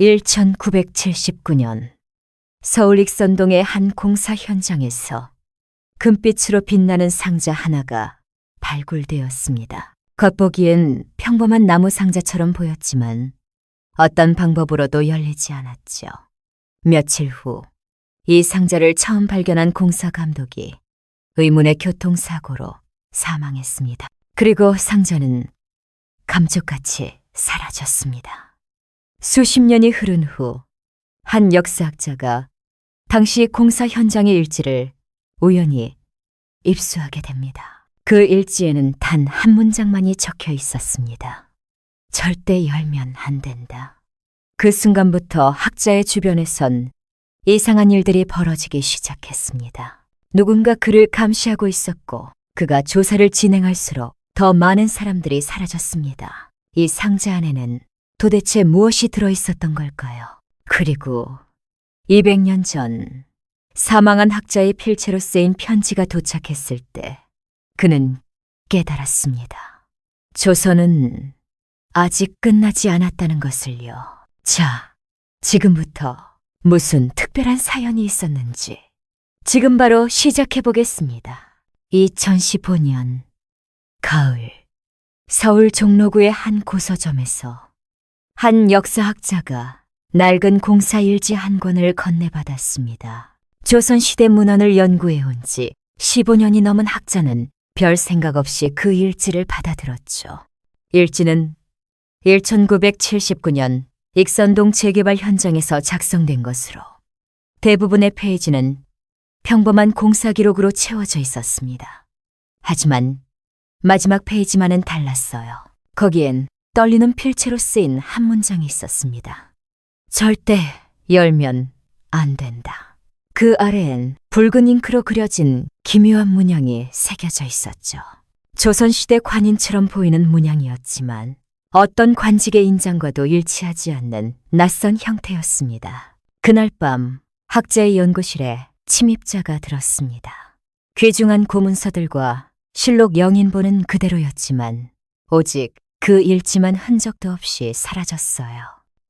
1979년 서울 익선동의 한 공사 현장에서 금빛으로 빛나는 상자 하나가 발굴되었습니다. 겉보기엔 평범한 나무 상자처럼 보였지만 어떤 방법으로도 열리지 않았죠. 며칠 후 이 상자를 처음 발견한 공사 감독이 의문의 교통사고로 사망했습니다. 그리고 상자는 감쪽같이 사라졌습니다. 수십 년이 흐른 후 한 역사학자가 당시 공사 현장의 일지를 우연히 입수하게 됩니다. 그 일지에는 단 한 문장만이 적혀 있었습니다. 절대 열면 안 된다. 그 순간부터 학자의 주변에선 이상한 일들이 벌어지기 시작했습니다. 누군가 그를 감시하고 있었고 그가 조사를 진행할수록 더 많은 사람들이 사라졌습니다. 이 상자 안에는 도대체 무엇이 들어 있었던 걸까요? 그리고 200년 전 사망한 학자의 필체로 쓰인 편지가 도착했을 때 그는 깨달았습니다. 조선은 아직 끝나지 않았다는 것을요. 자, 지금부터 무슨 특별한 사연이 있었는지 지금 바로 시작해 보겠습니다. 2015년 가을 서울 종로구의 한 고서점에서 한 역사학자가 낡은 공사일지 한 권을 건네받았습니다. 조선시대 문헌을 연구해 온 지 15년이 넘은 학자는 별 생각 없이 그 일지를 받아들었죠. 일지는 1979년 익선동 재개발 현장에서 작성된 것으로 대부분의 페이지는 평범한 공사 기록으로 채워져 있었습니다. 하지만 마지막 페이지만은 달랐어요. 거기엔 떨리는 필체로 쓰인 한 문장이 있었습니다. 절대 열면 안 된다. 그 아래엔 붉은 잉크로 그려진 기묘한 문양이 새겨져 있었죠. 조선시대 관인처럼 보이는 문양이었지만 어떤 관직의 인장과도 일치하지 않는 낯선 형태였습니다. 그날 밤 학자의 연구실에 침입자가 들었습니다. 귀중한 고문서들과 실록 영인본은 그대로였지만 오직 그 일지만 흔적도 없이 사라졌어요.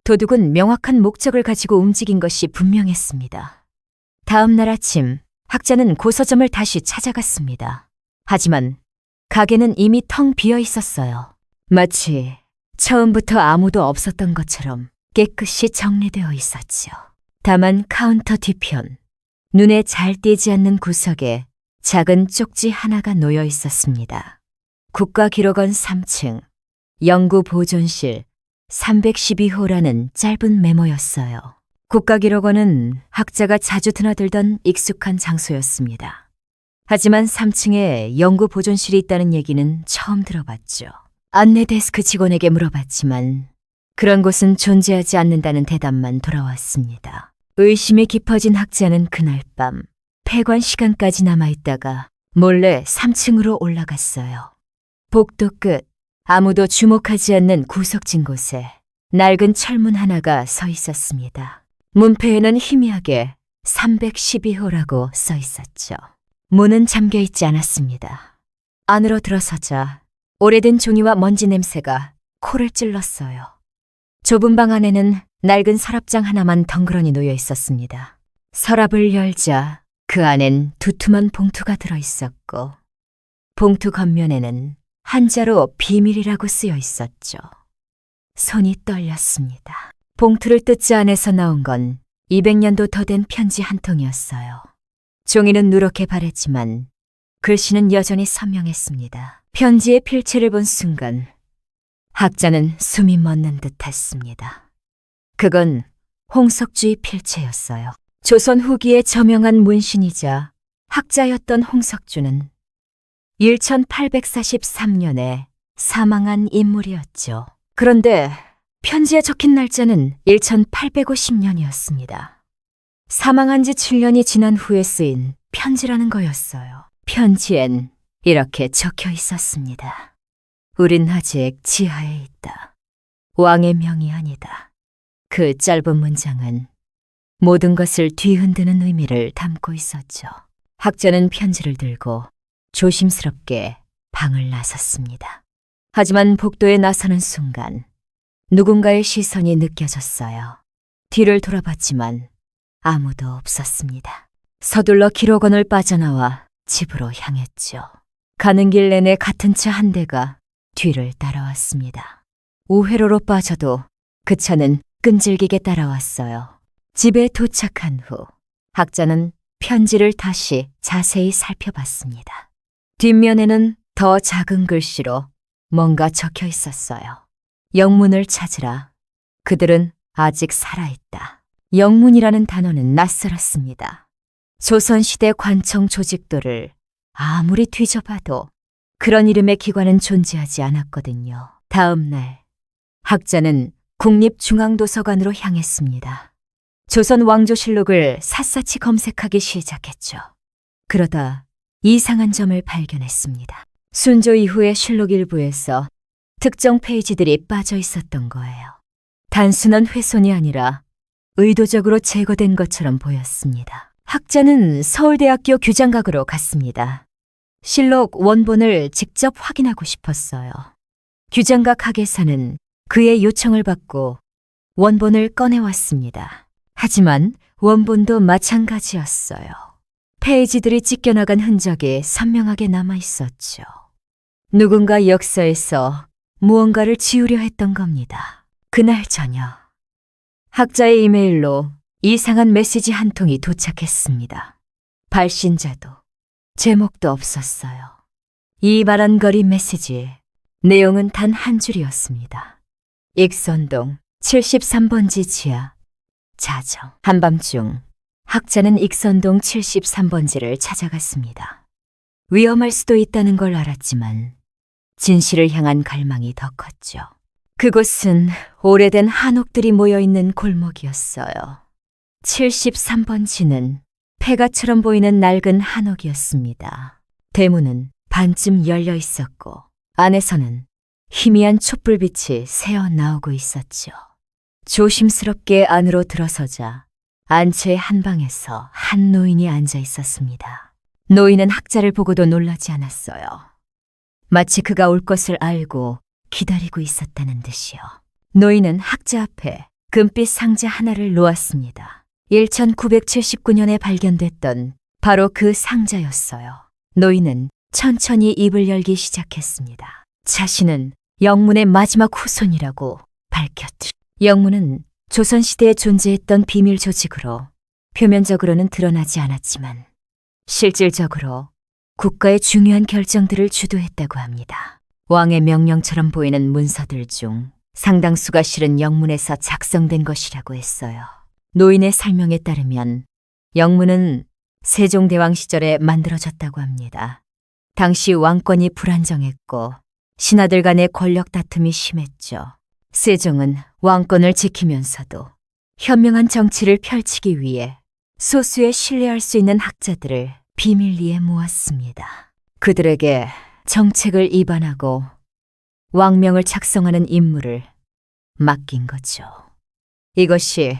도둑은 명확한 목적을 가지고 움직인 것이 분명했습니다. 다음 날 아침 학자는 고서점을 다시 찾아갔습니다. 하지만 가게는 이미 텅 비어 있었어요. 마치 처음부터 아무도 없었던 것처럼 깨끗이 정리되어 있었지요. 다만 카운터 뒤편, 눈에 잘 띄지 않는 구석에 작은 쪽지 하나가 놓여 있었습니다. 국가기록원 3층, 연구 보존실 312호라는 짧은 메모였어요. 국가기록원은 학자가 자주 드나들던 익숙한 장소였습니다. 하지만 3층에 연구 보존실이 있다는 얘기는 처음 들어봤죠. 안내 데스크 직원에게 물어봤지만 그런 곳은 존재하지 않는다는 대답만 돌아왔습니다. 의심이 깊어진 학자는 그날 밤 폐관 시간까지 남아있다가 몰래 3층으로 올라갔어요. 복도 끝 아무도 주목하지 않는 구석진 곳에 낡은 철문 하나가 서 있었습니다. 문패에는 희미하게 312호라고 써 있었죠. 문은 잠겨 있지 않았습니다. 안으로 들어서자 오래된 종이와 먼지 냄새가 코를 찔렀어요. 좁은 방 안에는 낡은 서랍장 하나만 덩그러니 놓여 있었습니다. 서랍을 열자 그 안엔 두툼한 봉투가 들어 있었고 봉투 겉면에는 한자로 비밀이라고 쓰여 있었죠. 손이 떨렸습니다. 봉투를 뜯지 안에서 나온 건 200년도 더 된 편지 한 통이었어요. 종이는 누렇게 바랬지만 글씨는 여전히 선명했습니다. 편지의 필체를 본 순간 학자는 숨이 멎는 듯 했습니다. 그건 홍석주의 필체였어요. 조선 후기에 저명한 문신이자 학자였던 홍석주는 1843년에 사망한 인물이었죠. 그런데 편지에 적힌 날짜는 1850년이었습니다. 사망한 지 7년이 지난 후에 쓰인 편지라는 거였어요. 편지엔 이렇게 적혀 있었습니다. 우린 아직 지하에 있다. 왕의 명이 아니다. 그 짧은 문장은 모든 것을 뒤흔드는 의미를 담고 있었죠. 학자는 편지를 들고 조심스럽게 방을 나섰습니다. 하지만 복도에 나서는 순간 누군가의 시선이 느껴졌어요. 뒤를 돌아봤지만 아무도 없었습니다. 서둘러 기록원을 빠져나와 집으로 향했죠. 가는 길 내내 같은 차 한 대가 뒤를 따라왔습니다. 우회로로 빠져도 그 차는 끈질기게 따라왔어요. 집에 도착한 후 학자는 편지를 다시 자세히 살펴봤습니다. 뒷면에는 더 작은 글씨로 뭔가 적혀 있었어요. 영문을 찾으라. 그들은 아직 살아있다. 영문이라는 단어는 낯설었습니다. 조선시대 관청 조직도를 아무리 뒤져봐도 그런 이름의 기관은 존재하지 않았거든요. 다음 날, 학자는 국립중앙도서관으로 향했습니다. 조선 왕조실록을 샅샅이 검색하기 시작했죠. 그러다 이상한 점을 발견했습니다. 순조 이후의 실록 일부에서 특정 페이지들이 빠져 있었던 거예요. 단순한 훼손이 아니라 의도적으로 제거된 것처럼 보였습니다. 학자는 서울대학교 규장각으로 갔습니다. 실록 원본을 직접 확인하고 싶었어요. 규장각 학예사는 그의 요청을 받고 원본을 꺼내왔습니다. 하지만 원본도 마찬가지였어요. 페이지들이 찢겨나간 흔적이 선명하게 남아 있었죠. 누군가 역사에서 무언가를 지우려 했던 겁니다. 그날 저녁, 학자의 이메일로 이상한 메시지 한 통이 도착했습니다. 발신자도 제목도 없었어요. 이 바란거리 메시지 내용은 단 한 줄이었습니다. 익선동 73번지 지하 자정 한밤중 학자는 익선동 73번지를 찾아갔습니다. 위험할 수도 있다는 걸 알았지만 진실을 향한 갈망이 더 컸죠. 그곳은 오래된 한옥들이 모여 있는 골목이었어요. 73번지는 폐가처럼 보이는 낡은 한옥이었습니다. 대문은 반쯤 열려 있었고 안에서는 희미한 촛불빛이 새어 나오고 있었죠. 조심스럽게 안으로 들어서자 안채의 한 방에서 한 노인이 앉아 있었습니다. 노인은 학자를 보고도 놀라지 않았어요. 마치 그가 올 것을 알고 기다리고 있었다는 듯이요. 노인은 학자 앞에 금빛 상자 하나를 놓았습니다. 1979년에 발견됐던 바로 그 상자였어요. 노인은 천천히 입을 열기 시작했습니다. 자신은 영문의 마지막 후손이라고 밝혔죠. 영문은 조선시대에 존재했던 비밀 조직으로 표면적으로는 드러나지 않았지만 실질적으로 국가의 중요한 결정들을 주도했다고 합니다. 왕의 명령처럼 보이는 문서들 중 상당수가 실은 영문에서 작성된 것이라고 했어요. 노인의 설명에 따르면 영문은 세종대왕 시절에 만들어졌다고 합니다. 당시 왕권이 불안정했고 신하들 간의 권력 다툼이 심했죠. 세종은 왕권을 지키면서도 현명한 정치를 펼치기 위해 소수의 신뢰할 수 있는 학자들을 비밀리에 모았습니다. 그들에게 정책을 입안하고 왕명을 작성하는 임무를 맡긴 거죠. 이것이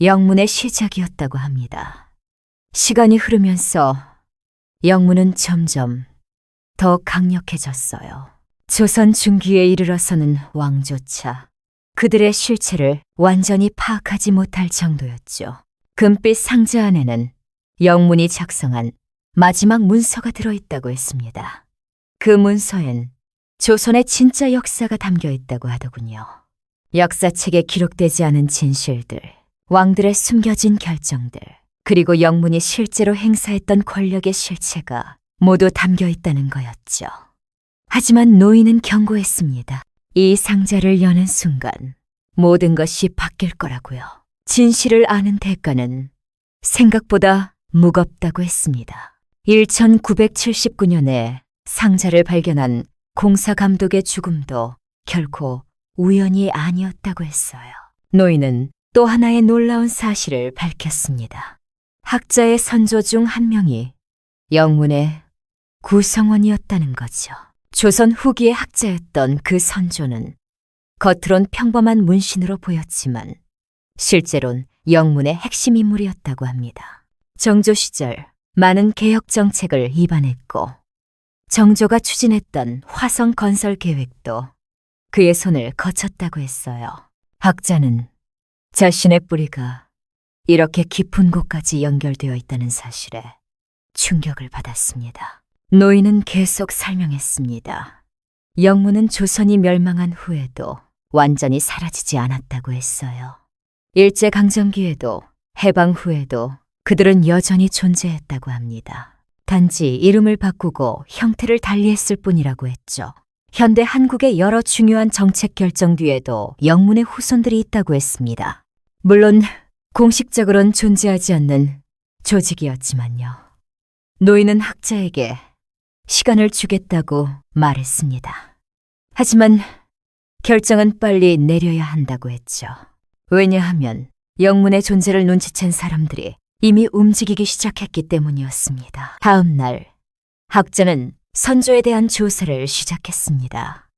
영문의 시작이었다고 합니다. 시간이 흐르면서 영문은 점점 더 강력해졌어요. 조선 중기에 이르러서는 왕조차 그들의 실체를 완전히 파악하지 못할 정도였죠. 금빛 상자 안에는 영문이 작성한 마지막 문서가 들어있다고 했습니다. 그 문서엔 조선의 진짜 역사가 담겨 있다고 하더군요. 역사책에 기록되지 않은 진실들, 왕들의 숨겨진 결정들, 그리고 영문이 실제로 행사했던 권력의 실체가 모두 담겨 있다는 거였죠. 하지만 노인은 경고했습니다. 이 상자를 여는 순간 모든 것이 바뀔 거라고요. 진실을 아는 대가는 생각보다 무겁다고 했습니다. 1979년에 상자를 발견한 공사 감독의 죽음도 결코 우연이 아니었다고 했어요. 노인은 또 하나의 놀라운 사실을 밝혔습니다. 학자의 선조 중 한 명이 영문의 구성원이었다는 거죠. 조선 후기의 학자였던 그 선조는 겉으론 평범한 문신으로 보였지만 실제론 영문의 핵심 인물이었다고 합니다. 정조 시절 많은 개혁 정책을 입안했고 정조가 추진했던 화성 건설 계획도 그의 손을 거쳤다고 했어요. 학자는 자신의 뿌리가 이렇게 깊은 곳까지 연결되어 있다는 사실에 충격을 받았습니다. 노인은 계속 설명했습니다. 영문은 조선이 멸망한 후에도 완전히 사라지지 않았다고 했어요. 일제강점기에도 해방 후에도 그들은 여전히 존재했다고 합니다. 단지 이름을 바꾸고 형태를 달리했을 뿐이라고 했죠. 현대 한국의 여러 중요한 정책 결정 뒤에도 영문의 후손들이 있다고 했습니다. 물론 공식적으론 존재하지 않는 조직이었지만요. 노인은 학자에게 시간을 주겠다고 말했습니다. 하지만 결정은 빨리 내려야 한다고 했죠. 왜냐하면 영문의 존재를 눈치챈 사람들이 이미 움직이기 시작했기 때문이었습니다. 다음 날 학자는 선조에 대한 조사를 시작했습니다.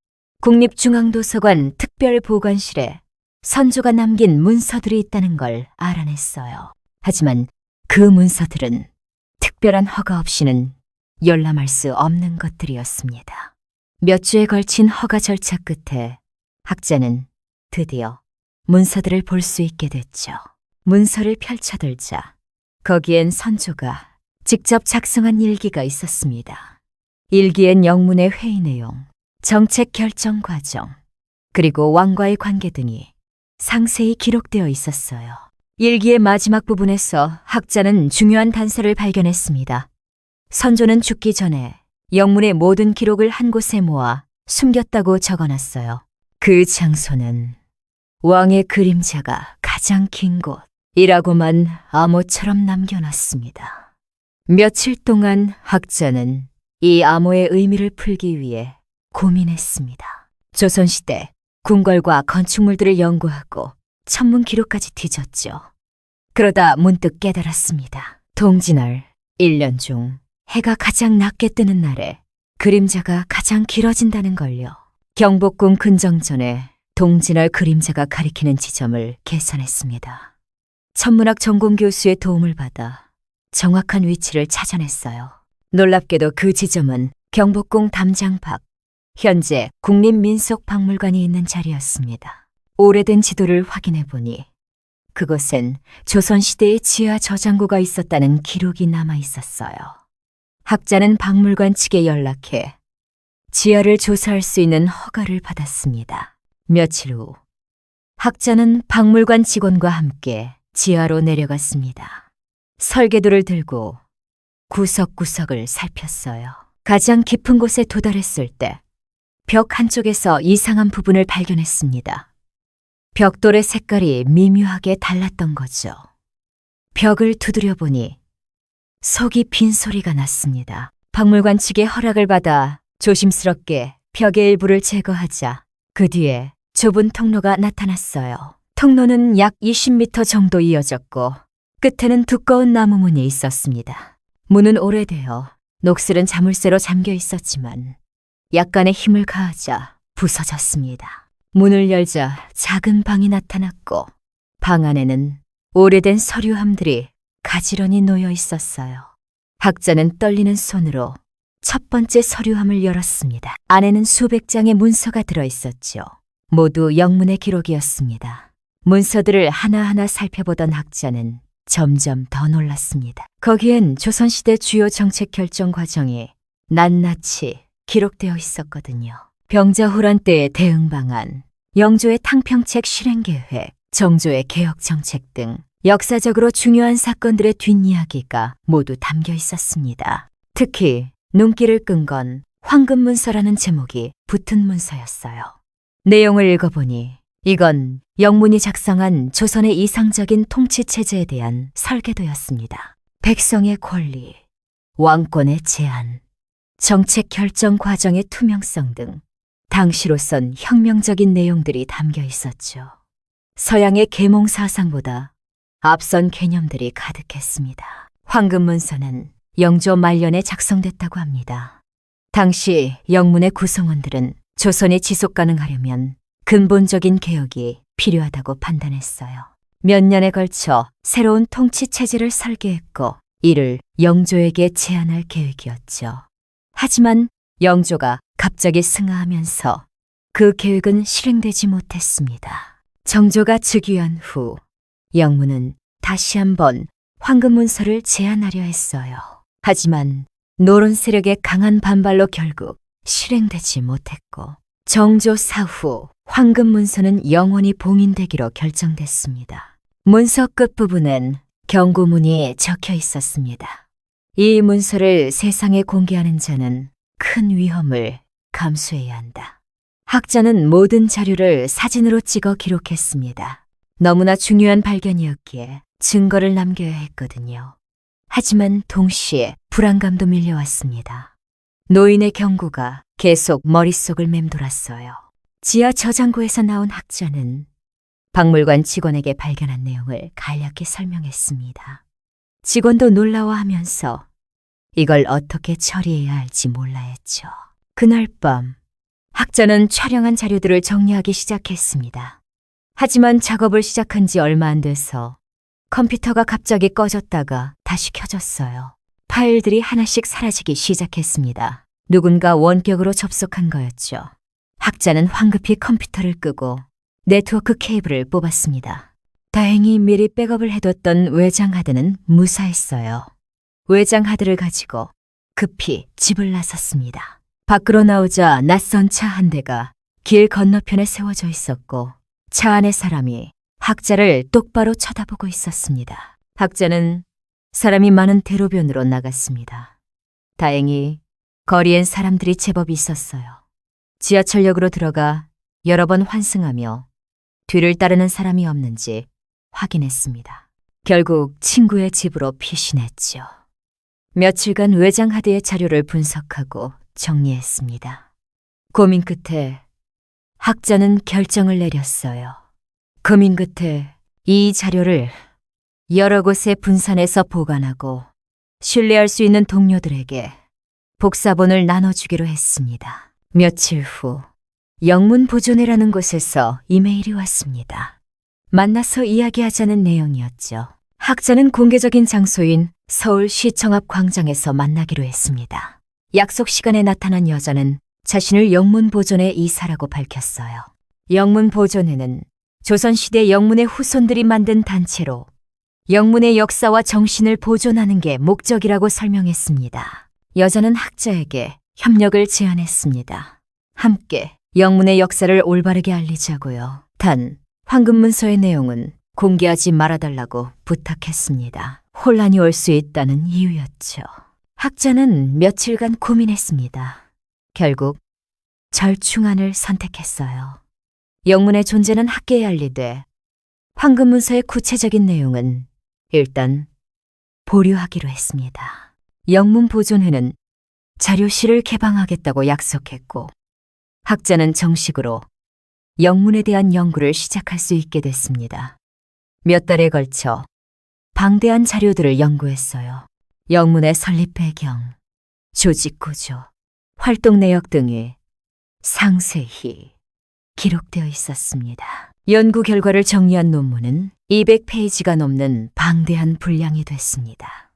국립중앙도서관 특별보관실에 선조가 남긴 문서들이 있다는 걸 알아냈어요. 하지만 그 문서들은 특별한 허가 없이는 열람할 수 없는 것들이었습니다. 몇 주에 걸친 허가 절차 끝에 학자는 드디어 문서들을 볼 수 있게 됐죠. 문서를 펼쳐들자 거기엔 선조가 직접 작성한 일기가 있었습니다. 일기엔 영문의 회의 내용, 정책 결정 과정, 그리고 왕과의 관계 등이 상세히 기록되어 있었어요. 일기의 마지막 부분에서 학자는 중요한 단서를 발견했습니다. 선조는 죽기 전에 영문의 모든 기록을 한 곳에 모아 숨겼다고 적어놨어요. 그 장소는 왕의 그림자가 가장 긴 곳이라고만 암호처럼 남겨놨습니다. 며칠 동안 학자는 이 암호의 의미를 풀기 위해 고민했습니다. 조선시대 궁궐과 건축물들을 연구하고 천문 기록까지 뒤졌죠. 그러다 문득 깨달았습니다. 동지날 1년 중 해가 가장 낮게 뜨는 날에 그림자가 가장 길어진다는 걸요. 경복궁 근정전에 동진월 그림자가 가리키는 지점을 계산했습니다. 천문학 전공 교수의 도움을 받아 정확한 위치를 찾아냈어요. 놀랍게도 그 지점은 경복궁 담장 밖, 현재 국립민속박물관이 있는 자리였습니다. 오래된 지도를 확인해 보니 그곳엔 조선시대의 지하 저장고가 있었다는 기록이 남아 있었어요. 학자는 박물관 측에 연락해 지하를 조사할 수 있는 허가를 받았습니다. 며칠 후 학자는 박물관 직원과 함께 지하로 내려갔습니다. 설계도를 들고 구석구석을 살폈어요. 가장 깊은 곳에 도달했을 때 벽 한쪽에서 이상한 부분을 발견했습니다. 벽돌의 색깔이 미묘하게 달랐던 거죠. 벽을 두드려 보니 속이 빈 소리가 났습니다. 박물관 측의 허락을 받아 조심스럽게 벽의 일부를 제거하자 그 뒤에 좁은 통로가 나타났어요. 통로는 약 20m 정도 이어졌고 끝에는 두꺼운 나무 문이 있었습니다. 문은 오래되어 녹슬은 자물쇠로 잠겨 있었지만 약간의 힘을 가하자 부서졌습니다. 문을 열자 작은 방이 나타났고 방 안에는 오래된 서류함들이 가지런히 놓여 있었어요. 학자는 떨리는 손으로 첫 번째 서류함을 열었습니다. 안에는 수백 장의 문서가 들어 있었죠. 모두 영문의 기록이었습니다. 문서들을 하나하나 살펴보던 학자는 점점 더 놀랐습니다. 거기엔 조선시대 주요 정책 결정 과정이 낱낱이 기록되어 있었거든요. 병자호란 때의 대응 방안, 영조의 탕평책 실행 계획, 정조의 개혁 정책 등 역사적으로 중요한 사건들의 뒷이야기가 모두 담겨 있었습니다. 특히 눈길을 끈 건 황금문서라는 제목이 붙은 문서였어요. 내용을 읽어보니 이건 영문이 작성한 조선의 이상적인 통치 체제에 대한 설계도였습니다. 백성의 권리, 왕권의 제한, 정책 결정 과정의 투명성 등 당시로선 혁명적인 내용들이 담겨 있었죠. 서양의 계몽 사상보다 앞선 개념들이 가득했습니다. 황금문서는 영조 말년에 작성됐다고 합니다. 당시 영문의 구성원들은 조선이 지속 가능하려면 근본적인 개혁이 필요하다고 판단했어요. 몇 년에 걸쳐 새로운 통치 체제를 설계했고 이를 영조에게 제안할 계획이었죠. 하지만 영조가 갑자기 승하하면서 그 계획은 실행되지 못했습니다. 정조가 즉위한 후 영문은 다시 한번 황금 문서를 제안하려 했어요. 하지만 노론 세력의 강한 반발로 결국 실행되지 못했고 정조 사후 황금 문서는 영원히 봉인되기로 결정됐습니다. 문서 끝부분엔 경고문이 적혀 있었습니다. 이 문서를 세상에 공개하는 자는 큰 위험을 감수해야 한다. 학자는 모든 자료를 사진으로 찍어 기록했습니다. 너무나 중요한 발견이었기에 증거를 남겨야 했거든요. 하지만 동시에 불안감도 밀려왔습니다. 노인의 경고가 계속 머릿속을 맴돌았어요. 지하 저장고에서 나온 학자는 박물관 직원에게 발견한 내용을 간략히 설명했습니다. 직원도 놀라워하면서 이걸 어떻게 처리해야 할지 몰라 했죠. 그날 밤 학자는 촬영한 자료들을 정리하기 시작했습니다. 하지만 작업을 시작한 지 얼마 안 돼서 컴퓨터가 갑자기 꺼졌다가 다시 켜졌어요. 파일들이 하나씩 사라지기 시작했습니다. 누군가 원격으로 접속한 거였죠. 학자는 황급히 컴퓨터를 끄고 네트워크 케이블을 뽑았습니다. 다행히 미리 백업을 해뒀던 외장 하드는 무사했어요. 외장 하드를 가지고 급히 집을 나섰습니다. 밖으로 나오자 낯선 차 한 대가 길 건너편에 세워져 있었고 차 안의 사람이 학자를 똑바로 쳐다보고 있었습니다. 학자는 사람이 많은 대로변으로 나갔습니다. 다행히 거리엔 사람들이 제법 있었어요. 지하철역으로 들어가 여러 번 환승하며 뒤를 따르는 사람이 없는지 확인했습니다. 결국 친구의 집으로 피신했죠. 며칠간 외장 하드의 자료를 분석하고 정리했습니다. 고민 끝에 학자는 결정을 내렸어요. 고민 끝에 이 자료를 여러 곳에 분산해서 보관하고 신뢰할 수 있는 동료들에게 복사본을 나눠주기로 했습니다. 며칠 후 영문 보존회라는 곳에서 이메일이 왔습니다. 만나서 이야기하자는 내용이었죠. 학자는 공개적인 장소인 서울 시청 앞 광장에서 만나기로 했습니다. 약속 시간에 나타난 여자는 자신을 영문 보존회 이사라고 밝혔어요. 영문 보존회는 조선시대 영문의 후손들이 만든 단체로 영문의 역사와 정신을 보존하는 게 목적이라고 설명했습니다. 여자는 학자에게 협력을 제안했습니다. 함께 영문의 역사를 올바르게 알리자고요. 단, 황금문서의 내용은 공개하지 말아달라고 부탁했습니다. 혼란이 올 수 있다는 이유였죠. 학자는 며칠간 고민했습니다. 결국 절충안을 선택했어요. 영문의 존재는 학계에 알리되 황금문서의 구체적인 내용은 일단 보류하기로 했습니다. 영문 보존회는 자료실을 개방하겠다고 약속했고 학자는 정식으로 영문에 대한 연구를 시작할 수 있게 됐습니다. 몇 달에 걸쳐 방대한 자료들을 연구했어요. 영문의 설립 배경, 조직 구조, 활동 내역 등이 상세히 기록되어 있었습니다. 연구 결과를 정리한 논문은 200페이지가 넘는 방대한 분량이 됐습니다.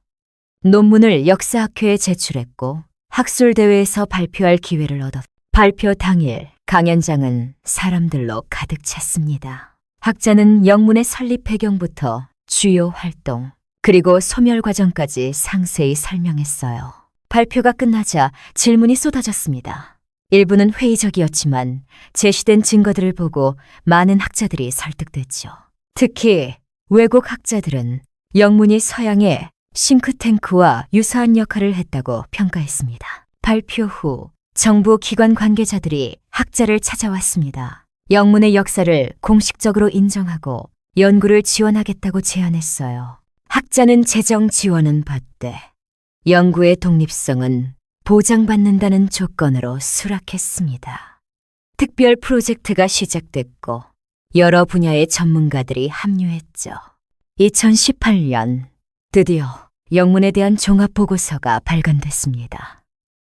논문을 역사학회에 제출했고 학술대회에서 발표할 기회를 얻었. 발표 당일 강연장은 사람들로 가득 찼습니다. 학자는 영문의 설립 배경부터 주요 활동, 그리고 소멸 과정까지 상세히 설명했어요. 발표가 끝나자 질문이 쏟아졌습니다. 일부는 회의적이었지만 제시된 증거들을 보고 많은 학자들이 설득됐죠. 특히 외국 학자들은 영문이 서양의 싱크탱크와 유사한 역할을 했다고 평가했습니다. 발표 후 정부 기관 관계자들이 학자를 찾아왔습니다. 영문의 역사를 공식적으로 인정하고 연구를 지원하겠다고 제안했어요. 학자는 재정 지원은 받되 연구의 독립성은 보장받는다는 조건으로 수락했습니다. 특별 프로젝트가 시작됐고 여러 분야의 전문가들이 합류했죠. 2018년 드디어 영문에 대한 종합보고서가 발간됐습니다.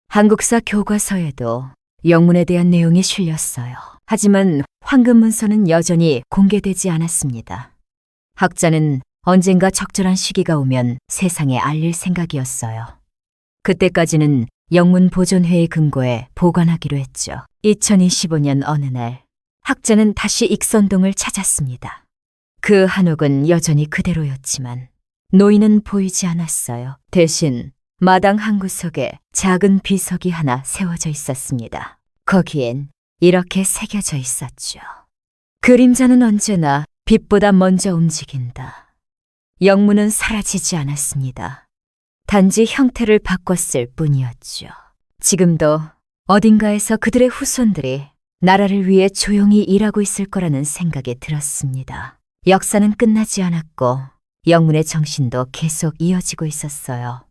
한국사 교과서에도 영문에 대한 내용이 실렸어요. 하지만 황금문서는 여전히 공개되지 않았습니다. 학자는 언젠가 적절한 시기가 오면 세상에 알릴 생각이었어요. 그때까지는 영문 보존회의 근거에 보관하기로 했죠. 2025년 어느 날 학자는 다시 익선동을 찾았습니다. 그 한옥은 여전히 그대로였지만 노인은 보이지 않았어요. 대신 마당 한 구석에 작은 비석이 하나 세워져 있었습니다. 거기엔 이렇게 새겨져 있었죠. 그림자는 언제나 빛보다 먼저 움직인다. 영문은 사라지지 않았습니다. 단지 형태를 바꿨을 뿐이었죠. 지금도 어딘가에서 그들의 후손들이 나라를 위해 조용히 일하고 있을 거라는 생각이 들었습니다. 역사는 끝나지 않았고 영문의 정신도 계속 이어지고 있었어요.